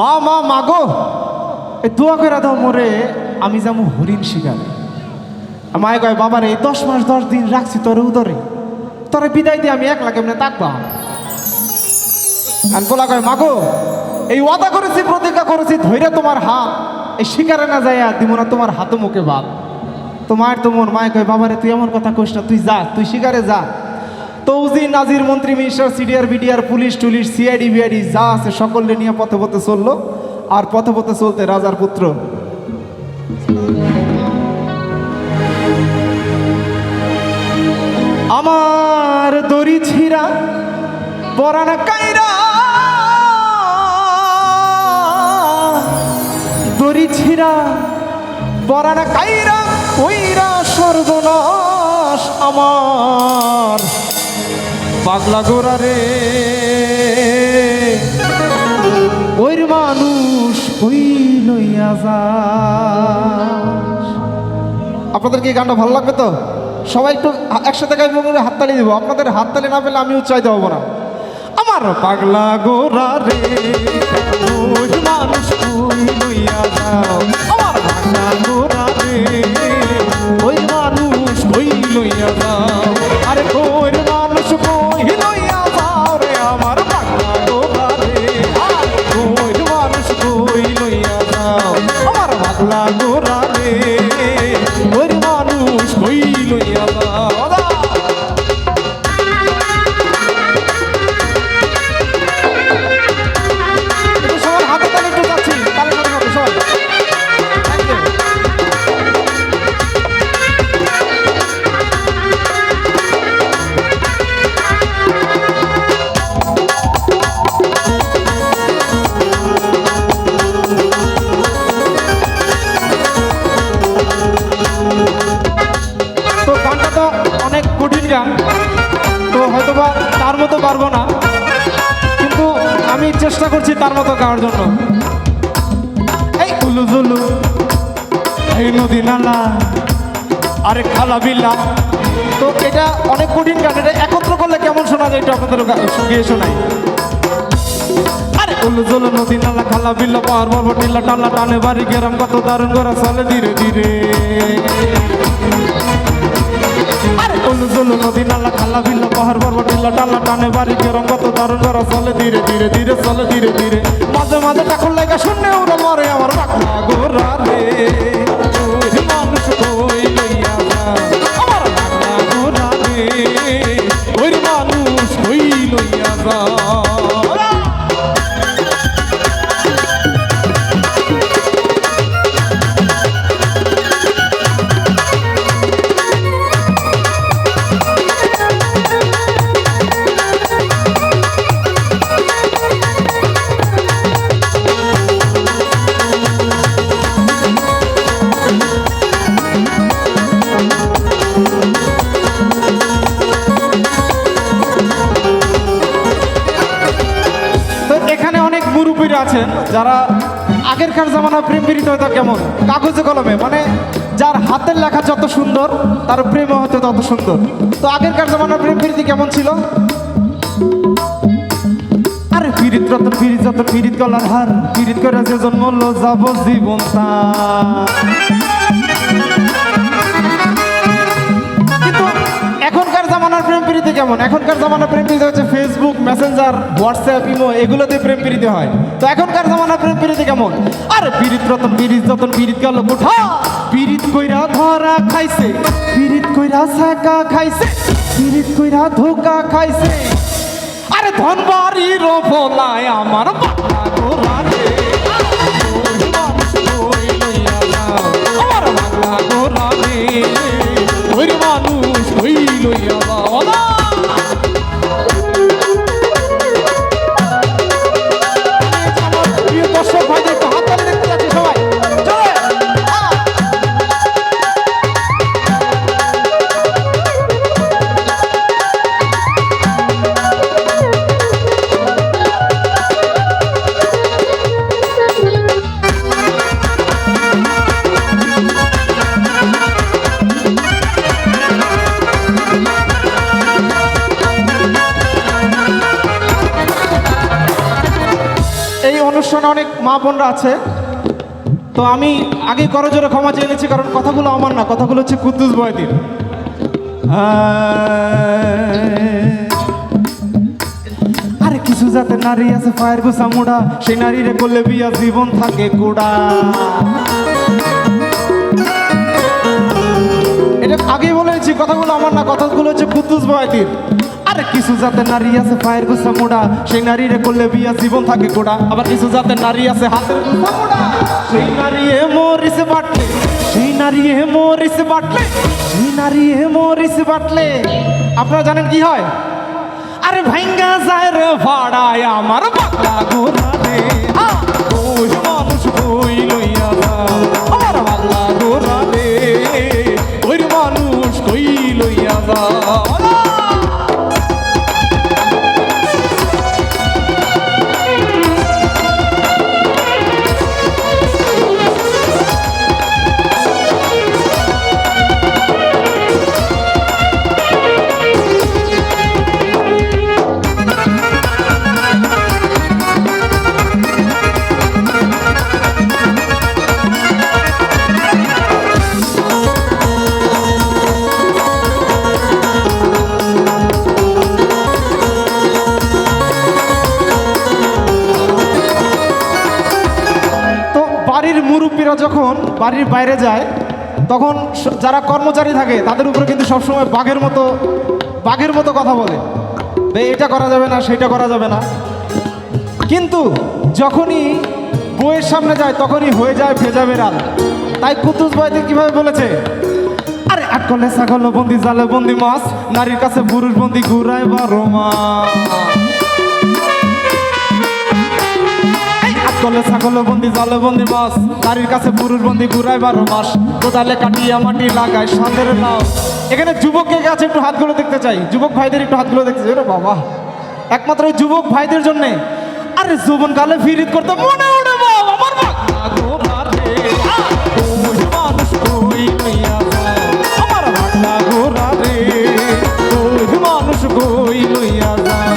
মা মা, মাগো। এই দোয়া করে দাও মোরে, আমি যাব হরিণ শিকারে। মায় কয়, বাবার, এই দশ মাস, দশ দিন রাখছি তোর উদরে। তোরে বিদায় দিয়ে আমি একলা কেমনে থাকবা? আর গোলা কয়, মাগো, এই ওয়াদা করেছি, প্রতিজ্ঞা করেছি ধৈর্য তোমার হাত, এই শিকারে না যায় দিব না তোমার হাতে মুখে বাদ তো মায়ের তো মন, মায় কয়, বাবারে, তুই এমন কথা কইস না, তুই যা, তুই শিকারে যা। তৌজি নাজির মন্ত্রী মিনিস্টার, সিডিআর, বিডিআর, পুলিশ, টুলিশ, সিআইডি, বিআইডি, যা আছে সকলে নিয়ে পথে পথে চলল। আর পথে পথে চলতে রাজার পুত্র। আমার দড়ি ছিঁড়া পরানা কাইরা। দড়ি ছিঁড়া পরানা কাইরা কইরা সর্বনাশ আমার। পাগলা গোরা রে। ওইর মানুষ কই লইয়া যা আপনাদের কি এই গানটা ভালো লাগবে তো? সবাই একটু একসাথে গাইব হাততালি দেবো। আপনাদের হাততালি না পেলে আমি উৎসাহিত হব না। আমার পাগলা গোরা রে মানুষ কই লইয়া যাও আমি চেষ্টা করছি তার মতো গাওয়ার জন্য। এই উলু জুলু, এই নদী নালা, আরে খালা বিল্লা। তো এটা অনেক কঠিন গান, এটা একত্র করলে কেমন শোনা যায় এটা আপনাদের গিয়ে শোনাই। আরে উলু জুলু, নদী নালা, খালা বিল্লা, পাহাড়, পর্বত, নীলা, টালা, টানে বাড়ি, গেরাম, কত দারুণ করা চলে ধীরে ধীরে। জুলু নদী নালা, খালা বিল্লা, পাহাড়, পর্বত নীলা টালা, টানে বাড়ি কেরম কত দারুণ করা চলে ধীরে ধীরে ধীরে, চলে ধীরে ধীরে। মাঝে মাঝে টাকুর লাগা শূন্য ওরা মরে আমার মুরব্বীরা আছেন, যারা আগেরকার জামানা প্রেম পীড়িত হয়তো কেমন? কাগজে কলমে মানে যার হাতের লেখা যত সুন্দর, তার প্রেমও হয়তো তত সুন্দর। তো আগেরকার জামানার প্রেম প্রীতি কেমন ছিল? আরে পীড়িত রতন পীড়িত, যত পীড়িত গলার হার, পীড়িত করে যে যাব জীবন তার। জামানার কেমন? এখনকার জামানার প্রেম প্রীতি হচ্ছে ফেসবুক মেসেঞ্জার হোয়াটসঅ্যাপ ইমো এগুলোতে প্রেম প্রীতি হয়। তো এখনকার জামানার প্রেম প্রীতি কেমন? আরে পীড়িত রতন, পীড়িত যতন, পীড়িত গেল কোঠা পীড়িত কইরা ধরা খাইছে। পীড়িত কইরা ছাকা খাইছে। পীড়িত কইরা ধোকা খাইছে। আরে ধনবাড়ির ভোলায় আমার বাবা গোরা অনুষ্ঠানে অনেক মা বোনরা আছে। তো আমি আগে করো জোরে ক্ষমা চেয়ে নিচ্ছি, কারণ কথাগুলো আমার না, কথাগুলো হচ্ছে কুদ্দুস বয়দির। আরে কিছু যাতে নারী আছে ফায়ার গুসা সেই নারীরে করলে বিয়া জীবন থাকে কুড়া। এটা আগেই বলেছি, কথাগুলো আমার না, কথাগুলো হচ্ছে কুদ্দুস বয়দির। আরে কিছু যাতে নারী আছে, পায়ের গুছা মোড়া সেই নারীরে করলে বিয়া জীবন থাকে কোড়া আবার কিছু যাতে নারী আছে, হাতের গুছা মোড়া সেই নারী এ মরিছে বাটলে, সেই নারী এ মরিছে বাটলে, সেই নারী এ মরিছে বাটলে। আপনারা জানেন কি হয়? আরে ভাঙ্গা যায় রে ভাড়ায় আমার বাংলা গোরা রে মানুষ কই লইয়া আমার বাংলা ওই মানুষ কই লইয়া যাও মুরব্বীরা যখন বাড়ির বাইরে যায়, তখন যারা কর্মচারী থাকে, তাদের উপরে কিন্তু সবসময় বাঘের মতো বাঘের মতো কথা বলে। এটা করা যাবে না, সেটা করা যাবে না। কিন্তু যখনই বইয়ের সামনে যায়, তখনই হয়ে যায় ভেজা বেড়াল তাই কুতুস বয়দি কীভাবে বলেছে? আরে, আটকলে ছাগল, বন্দি জালে বন্দি মাছ, নারীর কাছে পুরুষ বন্দি ঘুরায় বা মাস কলে ছাগল বন্দি, জালে বন্দি, মাছ। নারীর কাছে পুরুষ বন্দি, ঘুরায় বারো মাস। কোদালে কাটিয়া মাটি লাগায় সাঁদের নাও এখানে যুবকের কাছে একটু হাতগুলো দেখতে চাই? যুবক ভাইদের একটু হাতগুলো দেখতে চাই। বাবা। একমাত্র যুবক ভাইদের জন্য। আরে, যৌবন কালে ফিরিত করতে মনে উঠে আমার মানুষ কই লইয়া যায়?